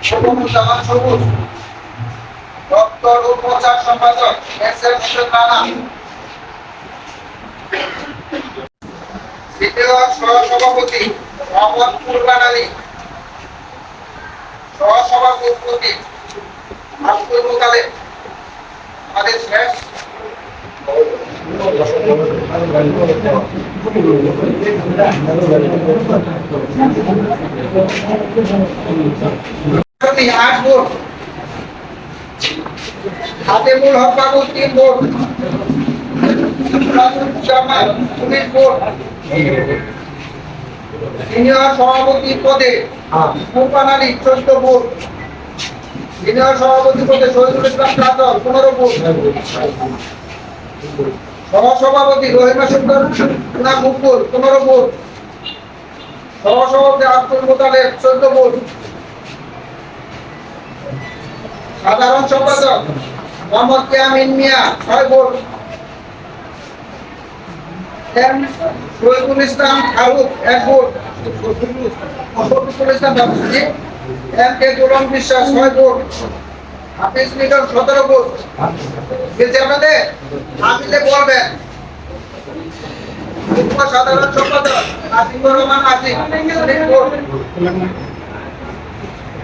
সবুজ ও S M Hossain Rana সহসভাপতি মোহাম্মদ কুরবান আলী সহসভাপতি আব্দুল মুতালেব আমাদের শেষ আমি আট ভোট। হক বাবু তিন ভোট। সভাপতি পদে আলী চোদ্দ ভোট। সিনিয়র সভাপতি পদে শহীদুল ইসলাম পনেরো ভোট। সহসভাপতি রহিমা সুন্দর না মুকুল পনেরো ভোট। সহসভাপতি আব্দুল মোতালেব চোদ্দ ভোট। সাধারণ সম্পাদক মোহাম্মদ কিয়ামিন মিয়া, ছয় ভোট। শহীদুল ইসলাম ফারুক, এক ভোট। কে ছয় ভোট। সাধারণ সম্পাদক আসিফুর রহমান আসিফ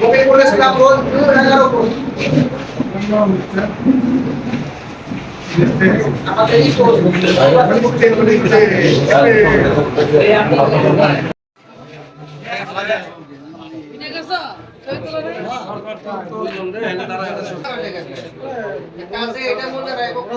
রবিউল ইসলাম রোজপুর এগারো কাজে এটা মনে রাখব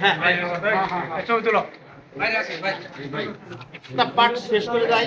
হ্যাঁ ছবি তুলো পাঠ শেষ করে যাই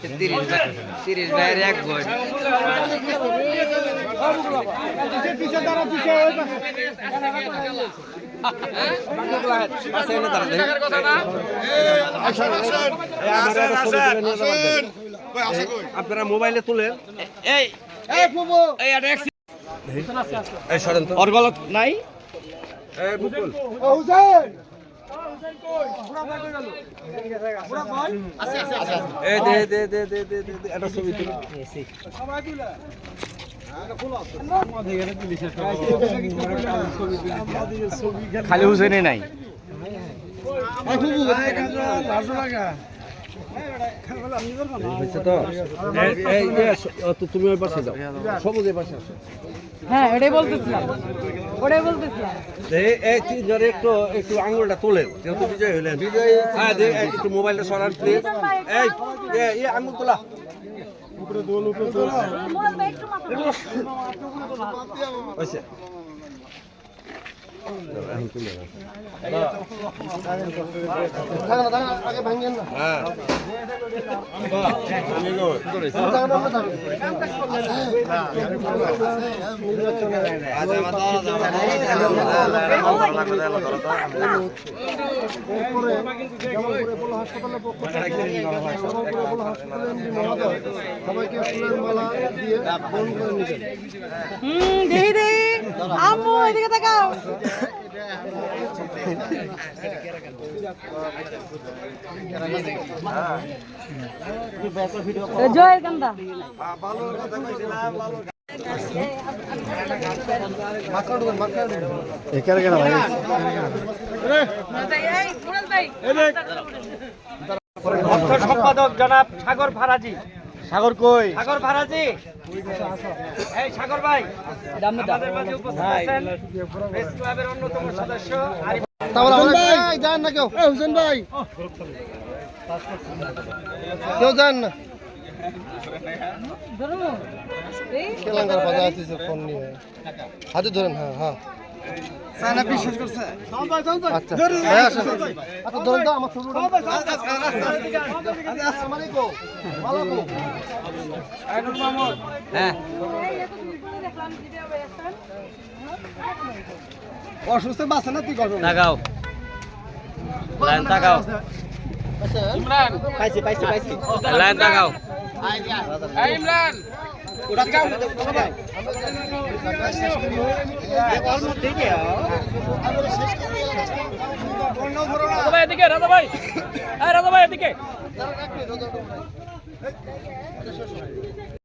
তিরিশ ভাইয়ের এক আপনারা মোবাইলে তুলেন এই সরেন তো নাই এই খালি হুসেনে নাই হয়েছে তো তুমি ওই পাশে যাও সবুজ এই পাশে আসো হ্যাঁ এটাই বলতেছিলাম। ওটাই বলতেছিলাম। এই এই তিনজনে একটু একটু আঙুলটা তোলেন যেহেতু বিজয় হইলেন বিজয় হ্যাঁ একটু মোবাইলটা সরান প্লিজ এই এই, এই আঙুল তোলা। দেখি দেখি আম্মু এদিকে তাকাও। জয়ের কান্দা। সম্পাদক জনাব সাগর ফারাজি। সাগর কই? সাগর ফারাজি এই সাগর ভাই আমাদের মাঝে উপস্থিত আছেন প্রেস ক্লাবের অন্যতম সদস্য আরিফ ভাই যান না কেউ। হুসেন ভাই। কেউ যান না? তেলেঙ্গার বাজার আসতেছে ফোন নিয়ে। হাতে ধরেন হ্যাঁ হ্যাঁ। সানা বিশ্বাস করছে? আচ্ছা। ভাই আসেন। আচ্ছা ধরেন তো আমার ছোটটা আসসালামু আলাইকুম ভালো আছো? হ্যাঁ। অসুস্থ বাসা না তুই করো তাকাও। লাইন তাকাও। পাইছি পাইছি পাইছি লাইন তাকাও। রাজা ভাই এদিকে রাজা ভাই রাজা ভাই এদিকে।